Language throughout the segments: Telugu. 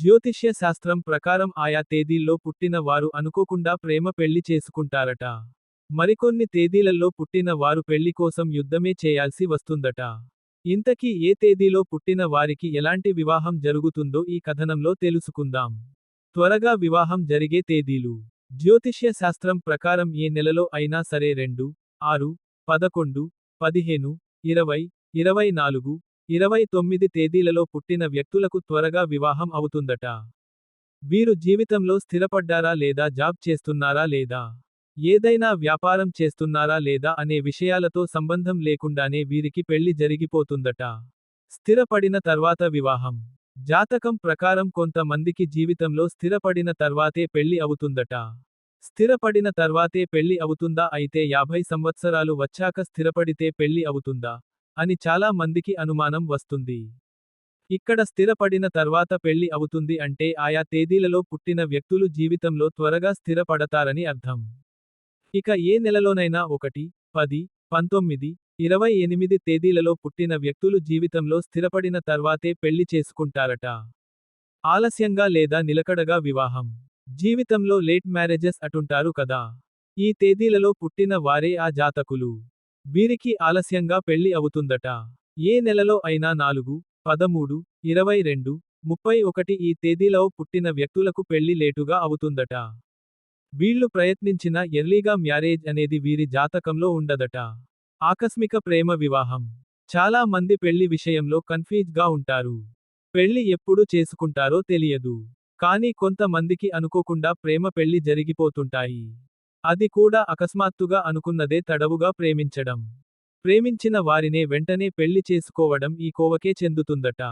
జ్యోతిష్య శాస్త్రం ప్రకారం ఆయా తేదీల్లో పుట్టిన వారు అనుకోకుండా ప్రేమ పెళ్ళి చేసుకుంటారట. మరికొన్ని తేదీలలో పుట్టిన వారు పెళ్ళి కోసం యుద్ధమే చేయాల్సి వస్తుందట. ఇంతకీ ఏ తేదీలో పుట్టిన వారికి ఎలాంటి వివాహం జరుగుతుందో ఈ కథనంలో తెలుసుకుందాం. త్వరగా వివాహం జరిగే తేదీలు. జ్యోతిష్య శాస్త్రం ప్రకారం ఏ నెలలో అయినా సరే రెండు ఆరు పదకొండు పదిహేను ఇరవై ఇరవై నాలుగు ఇరవై తొమ్మిది తేదీలలో పుట్టిన వ్యక్తులకు త్వరగా వివాహం అవుతుందట. వీరు జీవితంలో స్థిరపడ్డారా లేదా జాబ్ చేస్తున్నారా లేదా ఏదైనా వ్యాపారం చేస్తున్నారా లేదా అనే విషయాలతో సంబంధం లేకుండానే వీరికి పెళ్ళి జరిగిపోతుందట. స్థిరపడిన తర్వాత వివాహం. జాతకం ప్రకారం కొంతమందికి జీవితంలో స్థిరపడిన తర్వాతే పెళ్ళి అవుతుందట. స్థిరపడిన తర్వాతే పెళ్ళి అవుతుందా అయితే యాభై సంవత్సరాలు వచ్చాక స్థిరపడితే పెళ్ళి అవుతుందా? అని చాలా మందికి అనుమానం వస్తుంది. ఇక్కడ స్థిరపడిన తర్వాత పెళ్ళి అవుతుంది అంటే ఆయా తేదీలలో పుట్టిన వ్యక్తులు జీవితంలో త్వరగా స్థిరపడతారని అర్థం. ఇక ఏ నెలలోనైనా ఒకటి పది పంతొమ్మిది ఇరవై ఎనిమిది తేదీలలో పుట్టిన వ్యక్తులు జీవితంలో స్థిరపడిన తర్వాతే పెళ్ళి చేసుకుంటారట. ఆలస్యంగా లేదా నిలకడగా వివాహం. జీవితంలో లేట్ మ్యారేజెస్ అటుంటారు కదా. ఈ తేదీలలో పుట్టిన వారే ఆ జాతకులు. వీరికి ఆలస్యంగా పెళ్ళి అవుతుందట. ఏ నెలలో అయినా నాలుగు పదమూడు ఇరవై రెండు ముప్పై ఒకటి ఈ తేదీలో పుట్టిన వ్యక్తులకు పెళ్ళి లేటుగా అవుతుందట. వీళ్ళు ప్రయత్నించిన ఎర్లీగా మ్యారేజ్ అనేది వీరి జాతకంలో ఉండదట. ఆకస్మిక ప్రేమ వివాహం. చాలా మంది పెళ్ళి విషయంలో కన్ఫ్యూజ్గా ఉంటారు. పెళ్ళి ఎప్పుడు చేసుకుంటారో తెలియదు. కానీ కొంతమందికి అనుకోకుండా ప్రేమ పెళ్ళి జరిగిపోతుంటాయి. అది కూడా అకస్మాత్తుగా అనుకున్నదే తడవుగా ప్రేమించడం. ప్రేమించిన వారినే వెంటనే పెళ్ళి చేసుకోవడం ఈ కోవకే చెందుతుందట.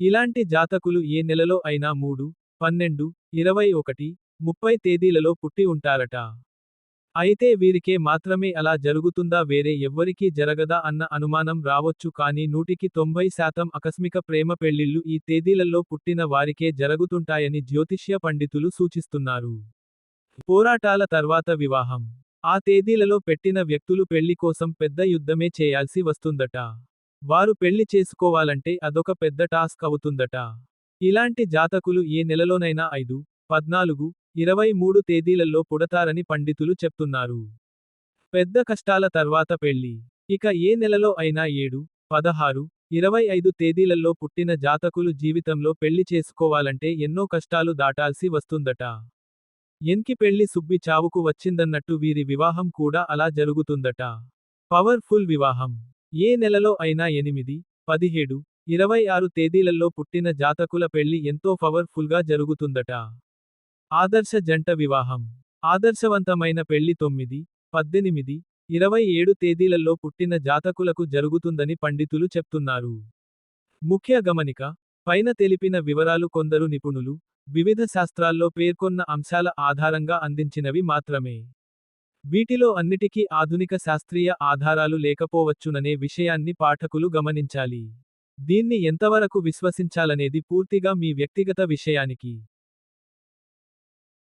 ఇలాంటి జాతకులు ఏ నెలలో అయినా మూడు పన్నెండు ఇరవై ఒకటి ముప్పై తేదీలలో పుట్టి ఉంటారట. అయితే వీరికే మాత్రమే అలా జరుగుతుందా వేరే ఎవ్వరికీ జరగదా అన్న అనుమానం రావచ్చు కానీ నూటికి తొంభై శాతం ఆకస్మిక ప్రేమ పెళ్ళిళ్ళు ఈ తేదీలలో పుట్టిన వారికే జరుగుతుంటాయని జ్యోతిష్య పండితులు సూచిస్తున్నారు. పోరాటాల తర్వాత వివాహం. ఆ తేదీలలో పెట్టిన వ్యక్తులు పెళ్ళి కోసం పెద్ద యుద్ధమే చేయాల్సి వస్తుందట. వారు పెళ్ళి చేసుకోవాలంటే అదొక పెద్ద టాస్క్ అవుతుందట. ఇలాంటి జాతకులు ఏ నెలలోనైనా ఐదు పద్నాలుగు ఇరవై మూడు తేదీలలో పుడతారని పండితులు చెప్తున్నారు. పెద్ద కష్టాల తర్వాత పెళ్ళి. ఇక ఏ నెలలో అయినా ఏడు పదహారు ఇరవై ఐదు తేదీలలో పుట్టిన జాతకులు జీవితంలో పెళ్ళి చేసుకోవాలంటే ఎన్నో కష్టాలు దాటాల్సి వస్తుందట. ఎన్కి పెళ్ళి సుబ్బి చావుకు వచ్చిందన్నట్టు వీరి వివాహం కూడా అలా జరుగుతుందట. పవర్ఫుల్ వివాహం. ఏ నెలలో అయినా ఎనిమిది పదిహేడు ఇరవై ఆరు తేదీలలో పుట్టిన జాతకుల పెళ్ళి ఎంతో పవర్ఫుల్గా జరుగుతుందట. ఆదర్శ జంట వివాహం. ఆదర్శవంతమైన పెళ్ళి తొమ్మిది పద్దెనిమిది ఇరవై ఏడు తేదీలలో పుట్టిన జాతకులకు జరుగుతుందని పండితులు చెప్తున్నారు. ముఖ్య గమనిక పైన తెలిపిన వివరాలు కొందరు నిపుణులు వివిధ శాస్త్రాల్లో పేర్కొన్న అంశాల ఆధారంగా అందించినవి మాత్రమే. వీటిలో అన్నిటికీ ఆధునిక శాస్త్రీయ ఆధారాలు లేకపోవచ్చుననే విషయాన్ని పాఠకులు గమనించాలి. దీన్ని ఎంతవరకు విశ్వసించాలనేది పూర్తిగా మీ వ్యక్తిగత విషయానికి